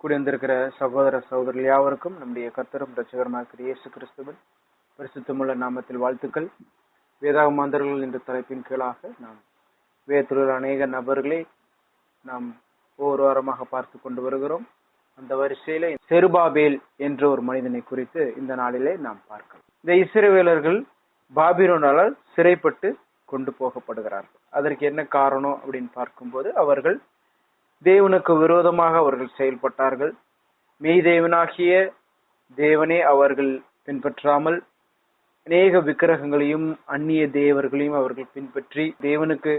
கூடி சகோதர சகோதரர்கள் யாவருக்கும் நம்முடைய கர்த்தரும் ரட்சகரமாக இயேசு கிறிஸ்துவின் பரிசுத்தமுள்ள நாமத்தில் வாழ்த்துக்கள். வேதாகமாந்தர்கள் என்ற தலைப்பின் கீழாக நாம் வேதத்தில் அநேக நபர்களை நாம் ஒவ்வொரு வாரமாக பார்த்து கொண்டு வருகிறோம். அந்த வரிசையில செருபாபேல் என்ற ஒரு மனிதனை குறித்து இந்த நாளிலே நாம் பார்க்கலாம். இந்த இஸ்ரவேலர்கள் பாபிரோனால் சிறைப்பட்டு கொண்டு போகப்படுகிறார்கள். அதற்கு என்ன காரணம் அப்படின்னு பார்க்கும்போது அவர்கள் தேவனுக்கு விரோதமாக அவர்கள் செயல்பட்டார்கள். மெய் தேவனாகிய தேவனே அவர்கள் பின்பற்றாமல் அநேக விக்கிரகங்களையும் அந்நிய தேவர்களையும் அவர்கள் பின்பற்றி தேவனுக்கு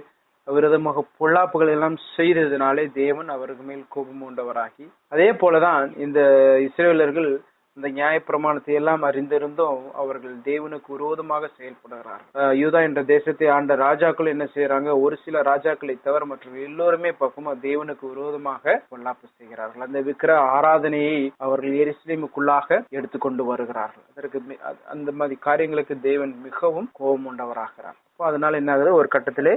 விரோதமாக பொல்லாப்புகள் எல்லாம் செய்ததினாலே தேவன் அவர்கள் மேல் கோபம் உண்டவராகி அதே போலதான் இந்த இஸ்ரேலர்கள் இந்த நியாயப்பிரமாணத்தை எல்லாம் அறிந்திருந்தும் அவர்கள் தேவனுக்கு விரோதமாக செயல்படுகிறார் யூதா என்ற தேசத்தை ஆண்ட ராஜாக்கள் என்ன செய்யறாங்க ஒரு சில ராஜாக்களை தவிர மற்றும் எல்லோருமே பக்கமா தேவனுக்கு விரோதமாக பொல்லாப்பு செய்கிறார்கள். அந்த விக்கிர ஆராதனையை அவர்கள் எரிசிலிமுக்குள்ளாக எடுத்துக்கொண்டு வருகிறார்கள். அதற்கு அந்த மாதிரி காரியங்களுக்கு தேவன் மிகவும் கோபம் உண்டவராகிறார். இப்போ அதனால என்ன ஆகுது ஒரு கட்டத்திலே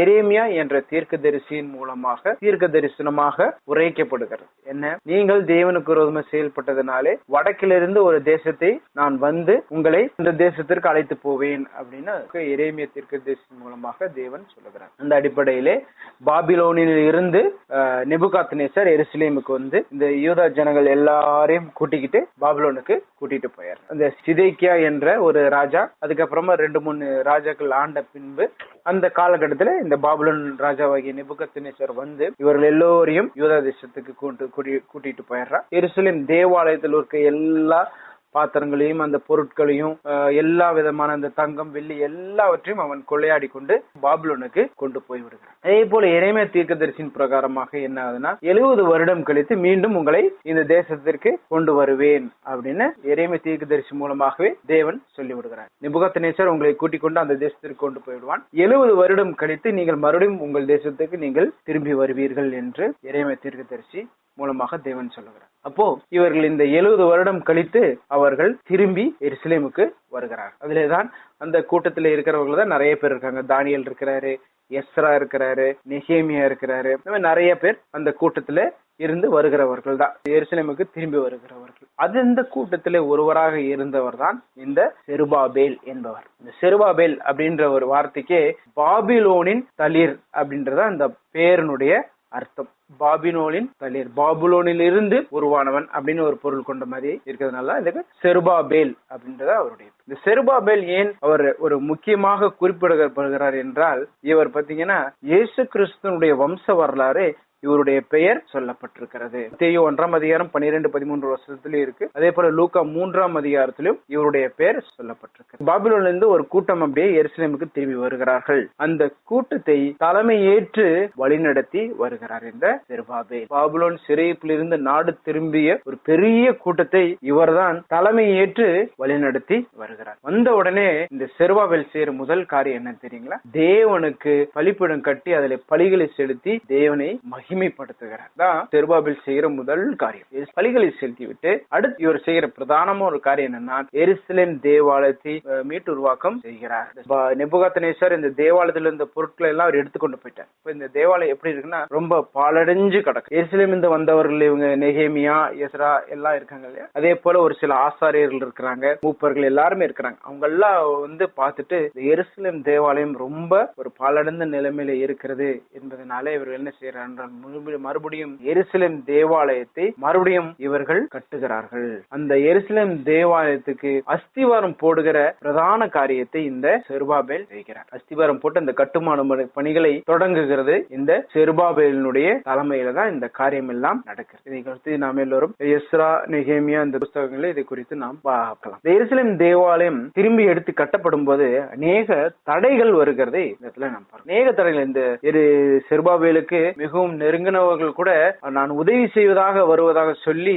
எரேமியா என்ற தீர்க்க தரிசியின் மூலமாக தீர்க்க தரிசனமாக உரைக்கப்படுகிறது. என்ன? நீங்கள் தேவனுக்கு விரோதமாக செயல்பட்டதுனாலே வடக்கிலிருந்து ஒரு தேசத்தை நான் வந்து உங்களை இந்த தேசத்திற்கு அழைத்து போவேன் அப்படின்னு எரேமியா தீர்க்க தரிசியின் மூலமாக தேவன் சொல்லுகிறார். அந்த அடிப்படையிலே பாபிலோனில் இருந்து நெபுகாத்னேசர் எருசலேமுக்கு வந்து இந்த யூதா ஜனங்கள் எல்லாரையும் கூட்டிக்கிட்டு பாபிலோனுக்கு கூட்டிட்டு போயார் அந்த சிதைக்கியா என்ற ஒரு ராஜா அதுக்கப்புறமா ரெண்டு மூணு ராஜாக்கள் ஆண்ட பின்பு அந்த காலகட்டத்தில் இந்த பாபுலன் ராஜாவாகிய நிபுகத்தினேஸ்வர் வந்து இவர்கள் எல்லோரையும் யூதா தேசத்துக்கு கூட்டு கூட்டிட்டு போயிடுறான் எருசலேம் தேவாலயத்தில் இருக்க எல்லா பாத்திரங்களையும் அந்த பொருட்களையும் எல்லா விதமான அந்த தங்கம் வெள்ளி எல்லாவற்றையும் அவன் கொள்ளையாடி கொண்டு பாபுலோனுக்கு கொண்டு போய் விடுகிறான். அதே போல இறைமை தீர்க்கதரிசின் பிரகாரமாக என்ன ஆகுதுன்னா எழுபது வருடம் கழித்து மீண்டும் உங்களை இந்த தேசத்திற்கு கொண்டு வருவேன் அப்படின்னு இறைமை தீர்க்கதரிசி மூலமாகவே தேவன் சொல்லி விடுகிறார். நிபுகத்தனேசர் உங்களை கூட்டிக் கொண்டு அந்த தேசத்திற்கு கொண்டு போய்விடுவான் எழுபது வருடம் கழித்து நீங்கள் மறுபடியும் உங்கள் தேசத்துக்கு நீங்கள் திரும்பி வருவீர்கள் என்று இறைமை தீர்க்கதரிசி மூலமாக தேவன் சொல்லுகிறார். அப்போ இவர்கள் இந்த எழுபது வருடம் கழித்து அவர்கள் திரும்பி எருசலேமுக்கு வருகிறார். தான் அந்த கூட்டத்தில் இருக்கிறவர்கள் தான் நிறைய பேர் இருக்காங்க. தானியல் இருக்கிறாரு எஸ்ரா இருக்கிறாரு நெஹேமியா இருக்கிறாரு. இந்த மாதிரி நிறைய பேர் அந்த கூட்டத்துல இருந்து வருகிறவர்கள் தான். எருசலேமுக்கு திரும்பி வருகிறவர்கள். அது இந்த கூட்டத்திலே ஒருவராக இருந்தவர் தான் இந்த செருபாபேல் என்பவர். இந்த செருபாபேல் அப்படின்ற ஒரு வார்த்தைக்கே பாபிலோனின் தளிர் அப்படின்றத அந்த பேரனுடைய அர்த்தம். பாபினோலின் தளிர். பாபுலோனில் இருந்து உருவானவன் அப்படின்னு ஒரு பொருள் கொண்ட மாதிரி இருக்கிறதுனால இதுக்கு செருபாபேல் அப்படின்றத அவருடைய இந்த செருபாபேல் ஏன் அவர் ஒரு முக்கியமாக குறிப்பிடப்படுகிறார் என்றால் இவர் பாத்தீங்கன்னா இயேசு கிறிஸ்தனுடைய வம்ச வரலாறு இவருடைய பெயர் சொல்லப்பட்டிருக்கிறது. தேயோ ஒன்றாம் அதிகாரம் பன்னிரெண்டு பதிமூன்று வருஷத்துல இருக்கு. அதே போல லூக்கா மூன்றாம் அதிகாரத்திலும் இவருடைய பெயர் சொல்லப்பட்டிருக்கு பாபிலோன்ல இருந்து ஒரு கூட்டம் அப்படியே எருசலேமுக்கு திரும்பி வருகிறார்கள். அந்த கூட்டத்தை தலைமை ஏற்று வழிநடத்தி வருகிறார் இந்த செருபாபே பாபுலோன் சிறைப்பிலிருந்து நாடு திரும்பிய ஒரு பெரிய கூட்டத்தை இவர்தான் தலைமை ஏற்று வழிநடத்தி வருகிறார். வந்த உடனே இந்த செருவாவில் செய்யற முதல் காரியம் என்ன தெரியுங்களா? தேவனுக்கு பலிப்பிடம் கட்டி அதில் பலிகளை செலுத்தி தேவனை மகிமைப்படுத்துகிறார். தான் செருபாபில் செய்யற முதல் காரியம். பலிகளை செலுத்தி விட்டு அடுத்து இவர் செய்யற பிரதானமா ஒரு காரியம் என்னன்னா எருசலேம் தேவாலயத்தை மீட்டு உருவாக்கம் செய்கிறார். நெபுகாத்தனேஸ்வர் இந்த தேவாலயத்துல இருந்த பொருட்களை எல்லாம் அவர் எடுத்துக்கொண்டு போயிட்டார். இப்ப இந்த தேவாலயம் எப்படி இருக்குன்னா ரொம்ப பாலடைஞ்சு கிடக்கு. எருசலேம் இருந்து வந்தவர்கள் இவங்க நெகேமியா எஸ்ரா எல்லாம் இருக்காங்க இல்லையா? அதே போல ஒரு சில ஆசாரியர்கள் இருக்கிறாங்க. மூப்பர்கள் எல்லாருமே இருக்கிறாங்க. அவங்க எல்லாம் வந்து பார்த்துட்டு எருசலேம் தேவாலயம் ரொம்ப ஒரு பாலடைந்த நிலைமையில இருக்கிறது என்பதனால இவர்கள் என்ன செய்யறாங்க மறுபடியும் எருசலேம் தேவாலயத்தை மறுபடியும் இவர்கள் கட்டுகிறார்கள். அந்த எருசலேம் தேவாலயத்துக்கு அஸ்திவாரம் போடுகிற பிரதான காரியத்தை இந்த செருபாபேல் செய்கிறார். அஸ்திவாரம் போட்டு அந்த கட்டுமான பணிகளை தொடங்குகிறது இந்த செருபாபேலினுடைய தலைமையில தான் இந்த காரியம் எல்லாம் நடக்கிறது. இதை குறித்து நாம் எல்லோரும் எஸ்ரா நெகேமியா இந்த புஸ்தகங்களை இதை குறித்து நாம் பார்க்கலாம். எருசலேம் தேவாலயம் தேவாலயம் திரும்பி எடுத்து கட்டப்படும் போது அநேக தடைகள் வருகிறதை இடத்துல நாம் பார்க்கலாம் அநேக தடைகள். இந்த இரு செருபாபேலுக்கு மிகவும் நெருங்கினவர்கள் கூட நான் உதவி செய்வதாக வருவதாக சொல்லி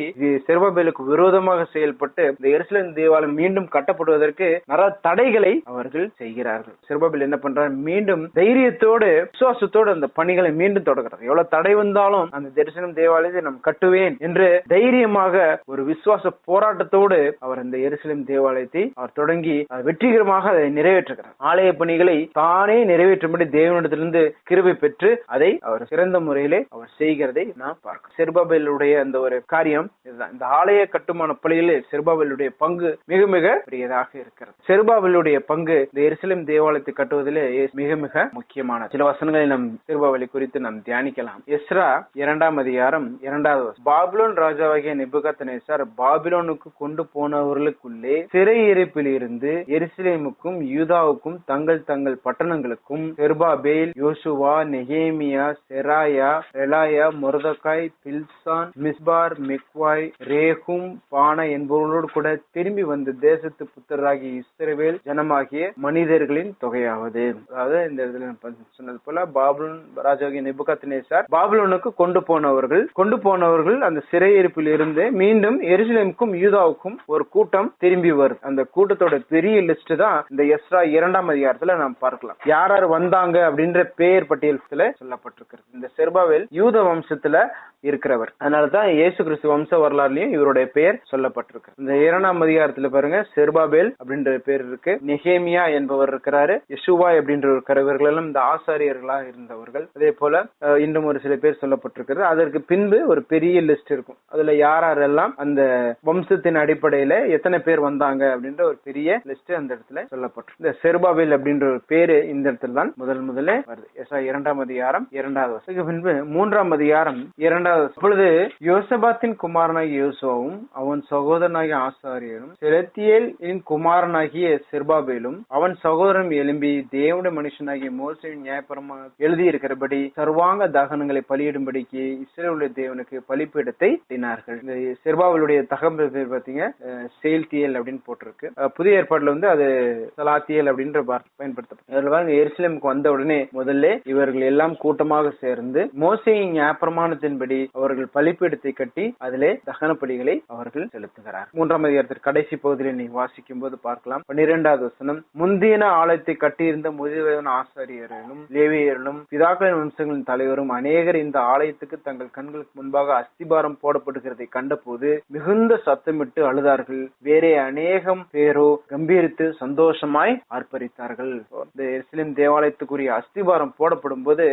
செருபாபேலுக்கு விரோதமாக செயல்பட்டு இந்த எருசலேம் தேவாலயம் மீண்டும் கட்டப்படுவதற்கு நிறைய தடைகளை அவர்கள் செய்கிறார்கள். செருபாபேல் என்ன பண்றார்? மீண்டும் தைரியத்தோடு விசுவாசத்தோடு அந்த பணிகளை மீண்டும் தொடர்கிறார். எவ்வளவு தடை வந்தாலும் அந்த தரிசனம் தேவாலயத்தை நாம் கட்டுவேன் என்று தைரியமாக ஒரு விசுவாச போராட்டத்தோடு அவர் அந்த எருசலேம் தேவாலயத்தை அவர் அவர் தொடங்கி வெற்றிகரமாக அதை நிறைவேற்றுகிறார். ஆலய பணிகளை தானே நிறைவேற்றும்படி தேவனிடத்திலிருந்து கிருபை பெற்று அதை அவர் சிறந்த முறையிலே அவர் செய்கிறதை நாம் பார்க்கிறோம். செருபாபேலுடைய அந்த ஒரு காரியம் இதுதான். இந்த ஆலய கட்டுமான பணிகளில் செருபாபேலுடைய பங்கு மிக மிக பெரியதாக இருக்கிறது. செருபாபேலுடைய பங்கு இந்த எருசலேம் தேவாலயத்தை கட்டுவதிலே மிக மிக முக்கியமான சில வசனங்களை நம் செருபாபலி குறித்து நாம் தியானிக்கலாம். எஸ்ரா இரண்டாம் அதிகாரம் இரண்டாவது பாபிலோன் ராஜாவாகிய நிபுகத்தனேசர் பாபிலோனுக்கு கொண்டு போனவர்களுக்குள்ளே சிறை சிறையிருப்பில் இருந்து எருசலேமுக்கும் யூதாவுக்கும் தங்கள் தங்கள் பட்டணங்களுக்கும் செர்பாபேல் யோசுவா நெகேமியா செராயா ரெலாயா மொரதக்காய் பில்சான் மிஸ்பார் மெக்வாய் ரேகும் பானா என்பவர்களோடு கூட திரும்பி வந்த தேசத்து புத்தராகிய இஸ்ரவேல் ஜனமாகிய மனிதர்களின் தொகையாவது. அதாவது இந்த இதுல சொன்னது போல பாபுலன் ராஜாகிய நெபுகத்நேசர் பாபுலனுக்கு கொண்டு போனவர்கள் கொண்டு போனவர்கள் அந்த சிறையிருப்பில் இருந்து மீண்டும் எருசலேமுக்கும் யூதாவுக்கும் ஒரு கூட்டம் திரும்பி வருது அந்த கூட்டம் கூட்டத்தோட பெரிய லிஸ்ட் தான் இந்த எஸ்ரா இரண்டாம் அதிகாரத்துல நாம் பார்க்கலாம். யார் யார் வந்தாங்க அப்படின்ற பெயர் பட்டியல் சொல்லப்பட்டிருக்கிறது. இந்த செர்பாவேல் யூத வம்சத்துல இருக்கிறவர். அதனாலதான் இயேசு கிறிஸ்து வம்ச வரலாறுலயும் இவருடைய பெயர் சொல்லப்பட்டிருக்கு. இந்த இரண்டாம் அதிகாரத்துல பாருங்க செர்பாபேல் அப்படின்ற பேர் இருக்கு. நெஹேமியா என்பவர் இருக்கிறாரு. யசுவா அப்படின்ற இருக்கிறவர்கள் எல்லாம் இந்த ஆசாரியர்களா இருந்தவர்கள். அதே போல இன்னும் ஒரு சில பேர் சொல்லப்பட்டிருக்கிறது. அதற்கு பின்பு ஒரு பெரிய லிஸ்ட் இருக்கும். அதுல யாரெல்லாம் அந்த வம்சத்தின் அடிப்படையில எத்தனை பேர் வந்தாங்க அப்படின்ற ஒரு பெரிய லிஸ்ட் அந்த இடத்துல சொல்லப்பட்டிருக்கு. இந்த செர்பாபேல் அப்படின்ற ஒரு பேரு இந்த இடத்துல தான் முதல் முதலே வருது. இரண்டாம் அதிகாரம் இரண்டாவது பின்பு மூன்றாம் அதிகாரம் இரண்டாவது அப்பொழுது யோசபாத்தின் குமாரனாகிய யோசுவாவும் அவன் சகோதரனாகிய ஆசாரியரும் செலத்தியேல் குமாரனாகிய செர்பாபேலும் அவன் சகோதரன் எழும்பி தேவனுடைய மனுஷனாகிய மோசையின் நியாயபரமாக எழுதியிருக்கிறபடி சர்வாங்க தகனங்களை பலியிடும்படிக்கு இஸ்ரேலுடைய தேவனுக்கு பலிப்பீடத்தை தினார்கள். இந்த செர்பாபேலுடைய தகவல் பேர் பாத்தீங்க செயல்தியல் அப்படின்னு போட்டிருக்கு. புதிய ஏற்பாடுல வந்து அது சலாத்தியல் அப்படின்ற வார்த்தை பயன்படுத்தப்படும் இதுல எருசலேமுக்கு வந்த உடனே முதல்ல இவர்கள் எல்லாம் கூட்டமாக சேர்ந்து மோசையின் ஞாபகமானத்தின்படி அவர்கள் பலிப்பீடத்தை கட்டி அதிலே தகன பலிகளை அவர்கள் செலுத்துகிறார் மூன்றாம் அதிகாரத்தில் கடைசி பகுதியில் நீ வாசிக்கும் போது பார்க்கலாம். பன்னிரெண்டாவது வசனம் முந்தின ஆலயத்தை கட்டியிருந்த முதியவன் ஆசாரியர்களும் லேவியர்களும் பிதாக்களின் வம்சங்களின் தலைவரும் அநேகர் இந்த ஆலயத்துக்கு தங்கள் கண்களுக்கு முன்பாக அஸ்திபாரம் போடப்படுகிறதை கண்டபோது மிகுந்த சத்தமிட்டு அழுதார்கள். வேறே அநேகம் பேரோ கம்பீரித்து சந்தோஷமாய் ஆர்ப்பரித்தார்கள். இந்த எருசலேம் தேவாலயத்துக்குரிய அஸ்திபாரம் போடப்படும் போது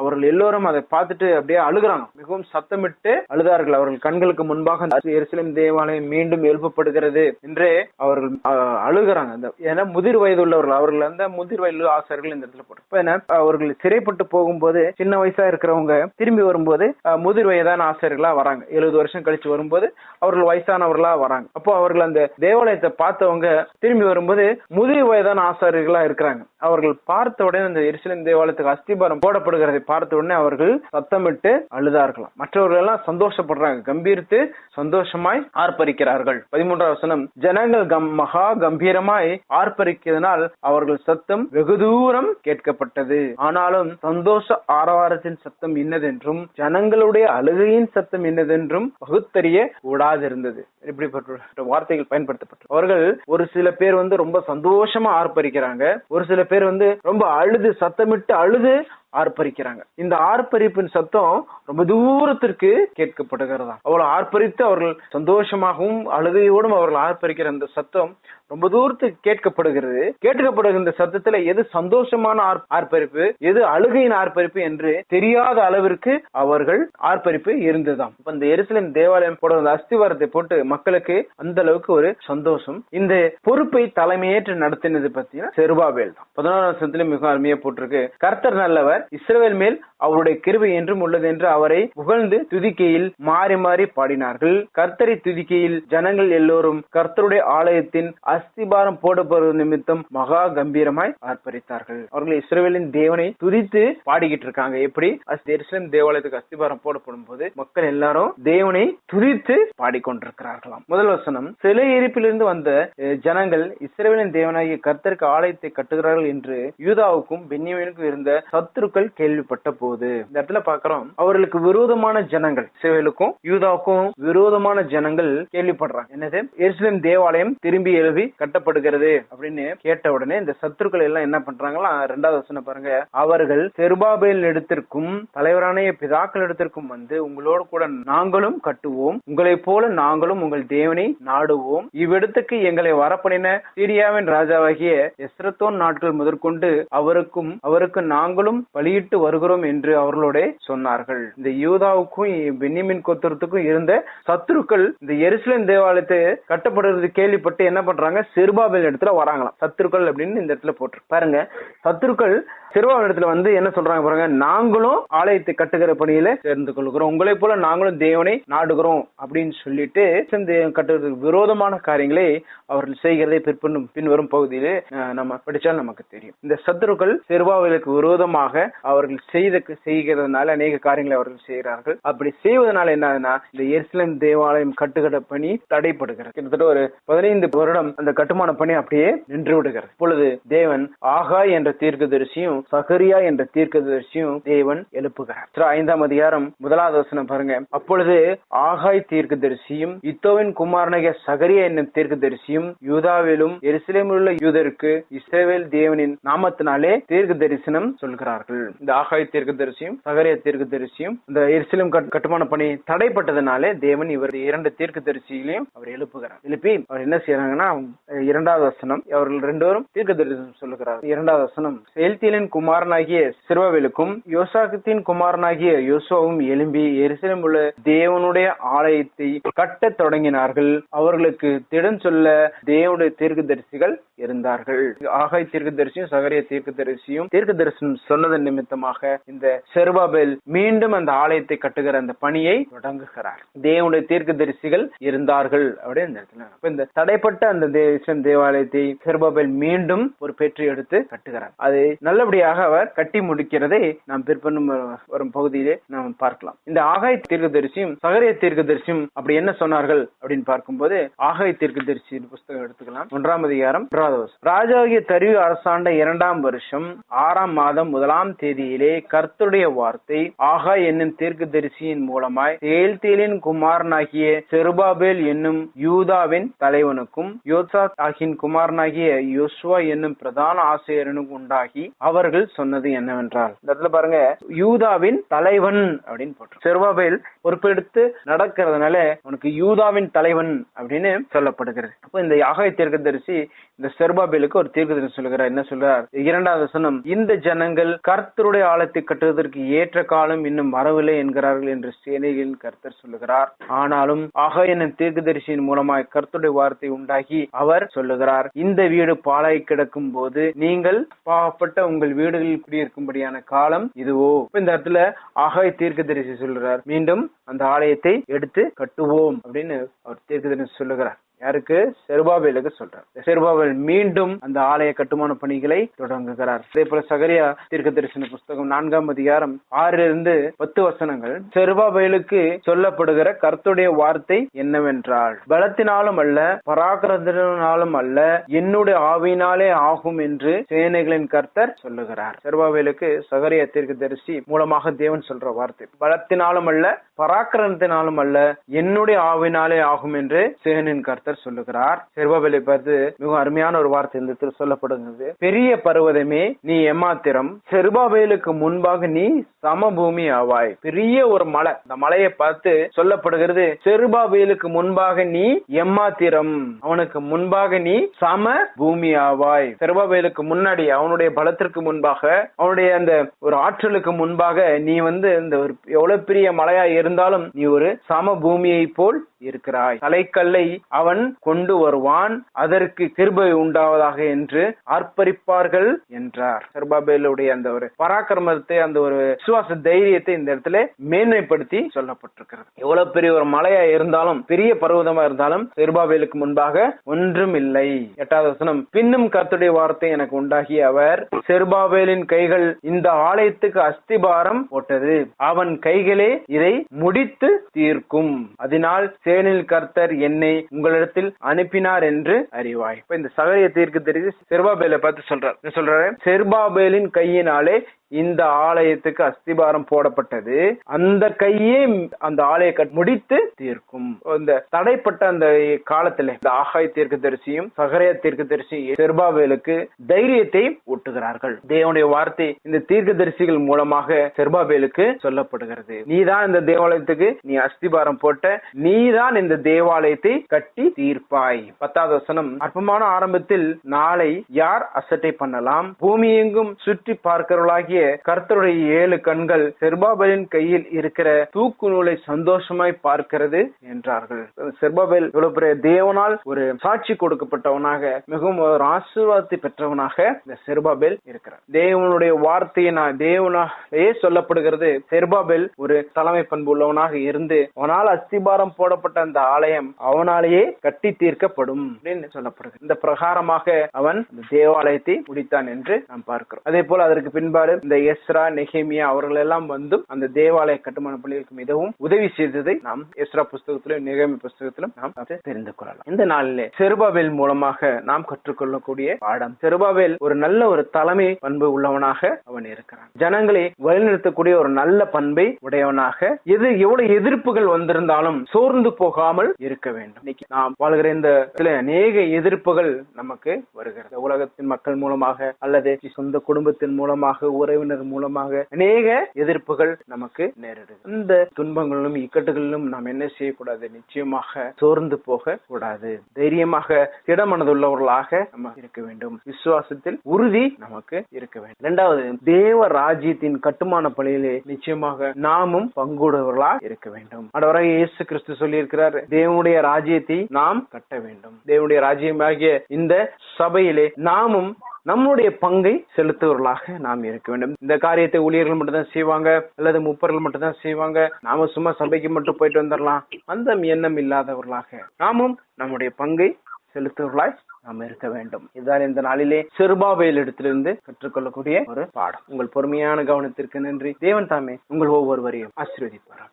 அவர்கள் எல்லோரும் அதை பார்த்துட்டு அப்படியே அழுகிறாங்க. மிகவும் சத்தமிட்டு அழுதார்கள். அவர்கள் கண்களுக்கு முன்பாக அந்த எருசலேம் தேவாலயம் மீண்டும் எழுப்பப்படுகிறது என்று அவர்கள் அழுகிறாங்க அழுகுறாங்க. அந்த ஏன்னா முதிர் வயது உள்ளவர்கள் அவர்கள் அந்த முதிர் வயது ஆசிரியர்கள் இந்த இடத்துல போட்டு அவர்கள் சிறைப்பட்டு போகும்போது சின்ன வயசா இருக்கிறவங்க திரும்பி வரும்போது அஹ், முதிர் வயதான ஆசிரியர்களா வராங்க. எழுபது வருஷம் கழிச்சு வரும்போது அவர்கள் வயசானவர்களா வராங்க. அப்போ அவர்கள் அந்த தேவாலயத்தை பார்த்தவங்க திரும்பி வரும்போது முதிர் வயதான ஆசாரியர்களா இருக்கிறாங்க. அவர்கள் பார்த்த உடனே அந்த எரிசலின் தேவாலயத்துக்கு அஸ்திபாரம் போடப்படுகிறதை பார்த்த உடனே அவர்கள் சத்தமிட்டு அழுதார்களாம். மற்றவர்கள் எல்லாம் சந்தோஷப்படுறாங்க. கம்பீரித்து சந்தோஷமாய் ஆர்ப்பரிக்கிறார்கள். பதிமூன்றாம் வசனம் ஜனங்கள் கம் மகா கம்பீரமாய் ஆர்ப்பரிக்கிறதுனால் அவர்கள் சத்தம் வெகு தூரம் கேட்கப்பட்டது. ஆனாலும் சந்தோஷ ஆரவாரத்தின் சத்தம் இன்னதென்றும் ஜனங்களுடைய அழுகையின் சத்தம் இன்னதென்றும் பகுத்தறிய கூடாதிருந்தது. இப்படிப்பட்ட வார்த்தைகள் பயன்படுத்தப்பட்டு அவர்கள் ஒரு சில பேர் வந்து ரொம்ப சந்தோஷமா ஆர்ப்பரிக்கிறாங்க. ஒரு சில பேர் வந்து ரொம்ப அழுது சத்தமிட்டு அழுது ஆர்ப்பரிக்கிறாங்க. இந்த ஆர்ப்பரிப்பின் சத்தம் ரொம்ப தூரத்திற்கு கேட்கப்படுகிறதா அவ்வளவு ஆர்ப்பரித்து அவர்கள் சந்தோஷமாகவும் அழுகையோடும் அவர்கள் ஆர்ப்பரிக்கிற அந்த சத்தம் ரொம்ப தூரத்துக்கு கேட்கப்படுகிறது. கேட்கப்படுகின்ற சத்தத்துல எது சந்தோஷமான ஆர்- ஆர்ப்பரிப்பு எது அழுகையின் ஆர்ப்பரிப்பு என்று தெரியாத அளவிற்கு அவர்கள் ஆர்ப்பரிப்பு இருந்ததாம். இப்ப இந்த எருசலேம் தேவாலயம் போட அந்த அஸ்திவாரத்தை போட்டு மக்களுக்கு அந்த அளவுக்கு ஒரு சந்தோஷம். இந்த பொறுப்பை தலைமையேற்று நடத்தினது பத்தினா செருபாவேல் தான். பதினோராம் வருஷத்துல மிக அருமையா போட்டிருக்கு. கர்த்தர் நல்லவர் இஸ்ரவேல் மேல் அவருடைய கிருபை என்றும் உள்ளது என்று அவரை புகழ்ந்து துதிக்கையில் மாறி மாறி பாடினார்கள். கர்த்தரை துதிக்கையில் ஜனங்கள் எல்லோரும் கர்த்தருடைய ஆலயத்தின் அஸ்திபாரம் போடப்படுவது நிமித்தம் மகா கம்பீரமாய் ஆர்ப்பரித்தார்கள். அவர்கள் இஸ்ரவேலின் தேவனை துதித்து பாடிக்கிட்டு இருக்காங்க. எப்படி? அஸ்- எருசலேம் தேவாலயத்துக்கு அஸ்திபாரம் போடப்படும் போது மக்கள் எல்லாரும் தேவனை துதித்து பாடிக்கொண்டிருக்கிறார்களாம். முதல் வசனம் சிலை எரிப்பிலிருந்து வந்த ஜனங்கள் இஸ்ரவேலின் தேவனாகிய கர்த்தருக்கு ஆலயத்தை கட்டுகிறார்கள் என்று யூதாவுக்கும் பென்யமீனுக்கும் இருந்த சத்துரு சத்துருக்கள் கேள்விப்பட்ட போது இந்த இடத்துல பாக்குறோம் அவர்களுக்கு விரோதமான ஜனங்கள் சிவலுக்கும் யூதாவுக்கும் விரோதமான ஜனங்கள் கேள்விப்படுறாங்க. என்னது? எருசலேம் தேவாலயம் திரும்பி எழுதி கட்டப்படுகிறது அப்படின்னு கேட்ட உடனே இந்த சத்துருக்கள் எல்லாம் என்ன பண்றாங்களா? ரெண்டாவது வசனம் பாருங்க. அவர்கள் செருபாபேல் இடத்திற்கும் தலைவரான பிதாக்கள் இடத்திற்கும் வந்து உங்களோட கூட நாங்களும் கட்டுவோம். உங்களைப் போல நாங்களும் உங்கள் தேவனை நாடுவோம். இவ்விடத்துக்கு எங்களை வரப்பணின சீரியாவின் ராஜாவாகிய எஸ்ரத்தோன் நாட்கள் முதற்கொண்டு அவருக்கும் அவருக்கு நாங்களும் பலியிட்டு வருகிறோம் என்று அவர்களோட சொன்னார்கள். இந்த யூதாவுக்கும் பென்னிமின் கோத்திரத்துக்கும் இருந்த சத்துருக்கள் இந்த எருசலேம் தேவாலயத்தை கட்டப்படுறது கேள்விப்பட்டு என்ன பண்றாங்க? செருபாபேல் இடத்துல வராங்களாம். சத்துருக்கள் அப்படின்னு இந்த இடத்துல போட்டு பாருங்க சத்துருக்கள் சிறுபாபேல் இடத்துல வந்து என்ன சொல்றாங்க பாருங்க? நாங்களும் ஆலயத்தை கட்டுகிற பணியில சேர்ந்து கொள்கிறோம். உங்களை போல நாங்களும் தேவனை நாடுகிறோம் அப்படின்னு சொல்லிட்டு கட்டுறதுக்கு விரோதமான காரியங்களை அவர்கள் செய்கிறதை பிற்படும் பின்வரும் பகுதியிலே நம்ம படிச்சால் நமக்கு தெரியும். இந்த சத்துருக்கள் செருபாவேலுக்கு விரோதமாக அவர்கள் செய்த செய்கிறதுனால அநேக காரியங்களை அவர்கள் செய்கிறார்கள். அப்படி செய்வதனால என்ன ஆகுதுன்னா இந்த எருசலேம் தேவாலயம் கட்டுகிற பணி தடைப்படுகிறது. கிட்டத்தட்ட ஒரு பதினைந்து வருடம் அந்த கட்டுமான பணி அப்படியே நின்று விடுகிறது இப்பொழுது தேவன் ஆகா என்ற தீர்க்கதரிசியும் சகரியா என்ற தீர்க்கதரிசியும் தேவன் எழுப்புகிறார். ஐந்தாம் அதிகாரம் முதலாவது வசனம் பாருங்க. அப்பொழுது ஆகாய் தீர்க்கதரிசியும் இத்தோவின் குமாரனக சகரியா என்னும் தீர்க்கதரிசியும் யூதாவிலும் எருசலேமில் உள்ள யூதருக்கு இஸ்ரேவேல் தேவனின் நாமத்தினாலே தீர்க்க தரிசனம் சொல்கிறார்கள். இந்த ஆகாய தீர்க்க தரிசியும் நகரிய தீர்க்க தரிசியும் இந்த எரிசிலும் கட்டுமான பணி தடைப்பட்டதுனாலே தேவன் இவர் இரண்டு தீர்க்க தரிசிகளையும் அவர் எழுப்புகிறார். எழுப்பி அவர் என்ன செய்யறாங்கன்னா இரண்டாவது வசனம் அவர்கள் ரெண்டு பேரும் தீர்க்க தரிசனம் சொல்லுகிறார். இரண்டாவது வசனம் செயல்தீலின் குமாரனாகிய சிறுவவேலுக்கும் யோசாகத்தின் குமாரனாகிய யோசுவாவும் எழும்பி எரிசிலும் உள்ள தேவனுடைய ஆலயத்தை கட்ட தொடங்கினார்கள். அவர்களுக்கு திடன் சொல்ல தேவனுடைய தீர்க்க தரிசிகள் இருந்தார்கள். ஆகாய் தீர்க்கதரிசியும் சகரிய தீர்க்க தரிசியும் தீர்க்க தரிசனம் சொன்னதன் நிமித்தமாக இந்த செருபாபேல் மீண்டும் அந்த ஆலயத்தை கட்டுகிற அந்த பணியை தொடங்குகிறார். தேவனுடைய தீர்க்க தரிசிகள் இருந்தார்கள் அப்படின்னு இந்த இடத்துல இந்த தடைப்பட்ட அந்த தேசம் தேவாலயத்தை செருபாபேல் மீண்டும் ஒரு பெற்று எடுத்து கட்டுகிறார். அது நல்லபடியாக அவர் கட்டி முடிக்கிறதை நாம் பிற்பனும் வரும் பகுதியிலே நாம் பார்க்கலாம். இந்த ஆகாய் தீர்க்கதரிசியும் சகரிய தீர்க்கதரிசியும் அப்படி என்ன சொன்னார்கள் அப்படின்னு பார்க்கும்போது ஆகாய் தீர்க்கதரிசி புஸ்தகம் எடுத்துக்கலாம். ஒன்றாம் அதிகாரம் ஒன்றாவது வருஷம் ராஜாகிய தரிவு அரசாண்ட இரண்டாம் வருஷம் ஆறாம் மாதம் முதலாம் தேதியிலே கர்த்தருடைய வார்த்தை ஆகா என்னும் தீர்க்கதரிசியின் மூலமாய் செயல்தேலின் குமாரனாகிய செருபாபேல் என்னும் யூதாவின் தலைவனுக்கும் யோசாத் ஆகின் குமாரனாகிய யோசுவா என்னும் பிரதான ஆசிரியனுக்கும் உண்டாகி அவர்கள் சொன்னது என்னவென்றால் இந்த இடத்துல பாருங்க யூதாவின் தலைவன் அப்படின்னு போட்டு செருபாபேல் பொறுப்பெடுத்து நடக்கிறதுனால உனக்கு யூதாவின் தலைவன் அப்படின்னு சொல்லப்படுகிறது. அப்போ இந்த யாகாய் தீர்க்கதரிசி இந்த செருபாபேலுக்கு ஒரு தீர்க்கதரிசி சொல்லுகிறார். என்ன சொல்றார்? இரண்டாவது சொன்னம் இந்த ஜனங்கள் கர் கர்த்தருடைய ஆலயத்தை கட்டுவதற்கு ஏற்ற காலம் இன்னும் வரவில்லை என்கிறார்கள் என்று சேனைகளின் கர்த்தர் சொல்லுகிறார். ஆனாலும் ஆக என்னும் தீர்க்கதரிசியின் மூலமாய் கர்த்தருடைய வார்த்தை உண்டாகி அவர் சொல்லுகிறார். இந்த வீடு பாழாய் கிடக்கும் போது நீங்கள் பாவப்பட்ட உங்கள் வீடுகளில் குடியிருக்கும்படியான காலம் இதுவோ. இந்த இடத்துல ஆகாய் தீர்க்கதரிசி சொல்லுகிறார். மீண்டும் அந்த ஆலயத்தை எடுத்து கட்டுவோம் அப்படின்னு அவர் தீர்க்கதரிசி சொல்லுகிறார். யாருக்கு? செருபாபேலுக்கு சொல்றார். செருபாபேல் மீண்டும் அந்த ஆலய கட்டுமான பணிகளை தொடங்குகிறார். அதே போல சகரியா தீர்க்க தரிசன புஸ்தகம் நான்காம் அதிகாரம் ஆறிலிருந்து பத்து வசனங்கள். செருபாபேலுக்கு சொல்லப்படுகிற கர்த்துடைய வார்த்தை என்னவென்றால் பலத்தினாலும் அல்ல பராக்கிரத்தினாலும் அல்ல என்னுடைய ஆவியினாலே ஆகும் என்று சேனைகளின் கர்த்தர் சொல்லுகிறார். செருபாபேலுக்கு சகரியா தீர்க்க தரிசி மூலமாக தேவன் சொல்ற வார்த்தை. பலத்தினாலும் அல்ல பராக்கிரமத்தினாலும் அல்ல என்னுடைய ஆவினாலே ஆகும் என்று சேனின் கர்த்தர் கர்த்தர் சொல்லுகிறார். செருபாபேலை பார்த்து மிகவும் அருமையான ஒரு வார்த்தை இந்த இடத்தில் சொல்லப்படுகிறது. பெரிய பருவதமே நீ எம்மாத்திரம் செருபாபேலுக்கு முன்பாக நீ சமபூமி ஆவாய். பெரிய ஒரு மலை அந்த மலையை பார்த்து சொல்லப்படுகிறது செருபாபேலுக்கு முன்பாக நீ எம்மாத்திரம் அவனுக்கு முன்பாக நீ சம பூமி ஆவாய். செருபாபேலுக்கு முன்னாடி அவனுடைய பலத்திற்கு முன்பாக அவனுடைய அந்த ஒரு ஆற்றலுக்கு முன்பாக நீ வந்து இந்த ஒரு எவ்வளவு பெரிய மலையா இருந்தாலும் நீ ஒரு சம பூமியை போல் இருக்கிறாய். தலைக்கல்லை அவன் கொண்டு வருவான் அதற்கு கிருபை உண்டாவதாக என்று ஆர்ப்பரிப்பார்கள் என்றார். சர்பாபேலுடைய அந்த ஒரு பராக்கிரமத்தை அந்த ஒரு விசுவாச தைரியத்தை இந்த இடத்துல மேன்மைப்படுத்தி சொல்லப்பட்டிருக்கிறது. எவ்வளவு பெரிய ஒரு மலையா இருந்தாலும் பெரிய பர்வதமா இருந்தாலும் செருபாபேலுக்கு முன்பாக ஒன்றும் இல்லை. எட்டாவது வசனம் பின்னும் கத்துடைய வார்த்தை எனக்கு உண்டாகி அவர் செருபாபேலின் கைகள் இந்த ஆலயத்துக்கு அஸ்திபாரம் போட்டது. அவன் கைகளே இதை முடித்து தீர்க்கும். அதனால் சேனில் கர்த்தர் என்னை உங்களிடத்தில் அனுப்பினார் என்று அறிவாய். இப்ப இந்த சகரிய தீர்க்கு தெரிவித்து செர்பாபேலை பார்த்து சொல்றார். சொல்றாரு? செர்பாபேலின் கையினாலே இந்த ஆலயத்துக்கு அஸ்திபாரம் போடப்பட்டது. அந்த கையே அந்த ஆலய கட் முடித்து தீர்க்கும். இந்த தடைப்பட்ட அந்த காலத்துல இந்த ஆகாய தீர்க்க தரிசியும் சகரைய தீர்க்க தரிசியும் செர்பாவேலுக்கு தைரியத்தை ஊட்டுகிறார்கள். தேவனுடைய வார்த்தை இந்த தீர்க்க தரிசிகள் மூலமாக செர்பாவேலுக்கு சொல்லப்படுகிறது. நீதான் இந்த தேவாலயத்துக்கு நீ அஸ்திபாரம் போட்ட நீதான் இந்த தேவாலயத்தை கட்டி தீர்ப்பாய். பத்தாவது வசனம் அற்பமான ஆரம்பத்தில் நாளை யார் அசட்டை பண்ணலாம்? பூமி எங்கும் சுற்றி பார்க்கிறவர்களாகிய கர்த்தருடைய ஏழு கண்கள் செர்பாபலின் கையில் இருக்கிற தூக்கு நூலை சந்தோஷமாய் பார்க்கிறது என்றார்கள். செர்பாபல் இவ்வளவு பெரிய தேவனால் ஒரு சாட்சி கொடுக்கப்பட்டவனாக மிகவும் ஒரு ஆசீர்வாதத்தை பெற்றவனாக இந்த செர்பாபெல் இருக்கிறார். தேவனுடைய வார்த்தையினா நான் தேவனாலே சொல்லப்படுகிறது செர்பாபெல் ஒரு தலைமை பண்பு உள்ளவனாக இருந்து அவனால் அஸ்திபாரம் போடப்பட்ட அந்த ஆலயம் அவனாலேயே கட்டி தீர்க்கப்படும் அப்படின்னு சொல்லப்படுது இந்த பிரகாரமாக அவன் தேவாலயத்தை முடித்தான் என்று நாம் பார்க்கிறோம். அதே போல அதற்கு பின்பாடு இந்த எஸ்ரா நெஹேமியா அவர்கள் எல்லாம் வந்து அந்த தேவாலய கட்டுமான பணிகளுக்கு மிகவும் உதவி செய்ததை நாம் எஸ்ரா புஸ்தகத்திலும் நெகேமி புஸ்தகத்திலும் நாம் தெரிந்து கொள்ளலாம். இந்த நாளிலே செருபாவேல் மூலமாக நாம் கற்றுக்கொள்ளக்கூடிய பாடம். செருபாவேல் ஒரு நல்ல ஒரு தலைமை பண்பு உள்ளவனாக அவன் இருக்கிறான். ஜனங்களை வழிநிறுத்தக்கூடிய ஒரு நல்ல பண்பை உடையவனாக எது எவ்வளவு எதிர்ப்புகள் வந்திருந்தாலும் சோர்ந்து போகாமல் இருக்க வேண்டும். இன்னைக்கு நாம் வாழ்கிற இந்த சில அநேக எதிர்ப்புகள் நமக்கு வருகிறது. உலகத்தின் மக்கள் மூலமாக அல்லது சொந்த குடும்பத்தின் மூலமாக உறவினர் மூலமாக அநேக எதிர்ப்புகள் நமக்கு நேரிடுது. இந்த துன்பங்களிலும் இக்கட்டுகளிலும் நாம் என்ன செய்யக்கூடாது? நிச்சயமாக சோர்ந்து போக கூடாது தைரியமாக திடமனதுள்ளவர்களாக நம்ம இருக்க வேண்டும். விசுவாசத்தில் உறுதி நமக்கு இருக்க வேண்டும். இரண்டாவது தேவ ராஜ்யத்தின் கட்டுமான பணியிலே நிச்சயமாக நாமும் பங்குடையவர்களா இருக்க வேண்டும். அடவராக இயேசு கிறிஸ்து சொல்லியிருக்கிறார் தேவனுடைய ராஜ்யத்தை நாம் கட்ட வேண்டும். தேவனுடைய ராஜ்யமாகிய இந்த சபையிலே நாமும் நம்முடைய பங்கை செலுத்துவர்களாக நாம் இருக்க வேண்டும். இந்த காரியத்தை ஊழியர்கள் மட்டும்தான் செய்வாங்க அல்லது முப்பர்கள் மட்டும்தான் செய்வாங்க. நாம சும்மா சபைக்கு மட்டும் போயிட்டு வந்துடலாம் அந்த எண்ணம் இல்லாதவர்களாக நாமும் நம்முடைய பங்கை செலுத்துவர்களாய் நாம் இருக்க வேண்டும். இதுதான் இந்த நாளிலே சிறுபாவையில் இடத்திலிருந்து கற்றுக்கொள்ளக்கூடிய ஒரு பாடம். உங்கள் பொறுமையான கவனத்திற்கு நன்றி. தேவன் தாமே உங்கள் ஒவ்வொருவரையும் ஆசீர்வதிப்பார்கள்